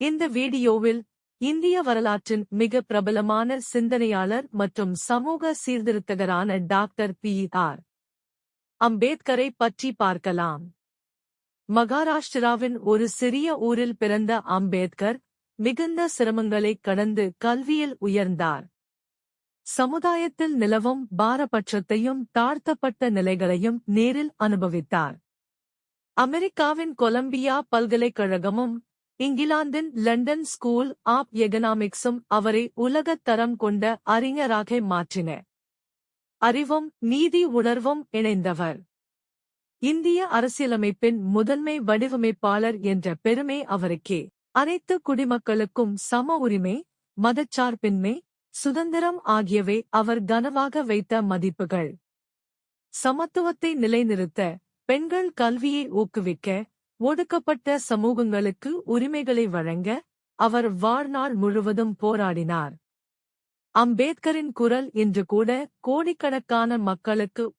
இந்த வீடியோவில் இந்திய வரலாற்றின் மிக பிரபலமான சிந்தனையாளர் மற்றும் சமூக சீர்திருத்தகரான டாக்டர் பி. ஆர். அம்பேத்கரை பற்றி பார்க்கலாம். மகாராஷ்டிராவின் ஒரு சிறிய ஊரில் பிறந்த அம்பேத்கர் மிகுந்த சிரமங்களை கடந்து கல்வியில் உயர்ந்தார். சமுதாயத்தில் நிலவும் பாரபட்சத்தையும் தாழ்த்தப்பட்ட நிலைகளையும் நேரில் அனுபவித்தார். அமெரிக்காவின் கொலம்பியா பல்கலைக்கழகமும் இங்கிலாந்தின் லண்டன் ஸ்கூல் ஆப் எகனாமிக்ஸும் அவரை உலகத் தரம் கொண்ட அறிஞராக மாற்றின. அறிவும் நீதி உணர்வும் இணைந்தவர். இந்திய அரசியலமைப்பின் முதன்மை வடிவமைப்பாளர் என்ற பெருமை அவருக்கே. அனைத்து குடிமக்களுக்கும் சம உரிமை மதச்சார்பின்மை சுதந்திரம் ஆகியவை அவர் கனவாக வைத்த மதிப்புகள். சமத்துவத்தை நிலைநிறுத்த பெண்கள் கல்வியை ஊக்குவிக்க ஒடுக்கப்பட்ட சமூகங்களுக்கு உரிமைகளை வழங்க அவர் வாழ்நாள் முழுவதும் போராடினார். அம்பேத்கரின் குரல் இன்று கூட கோடிக்கணக்கான மக்களுக்கு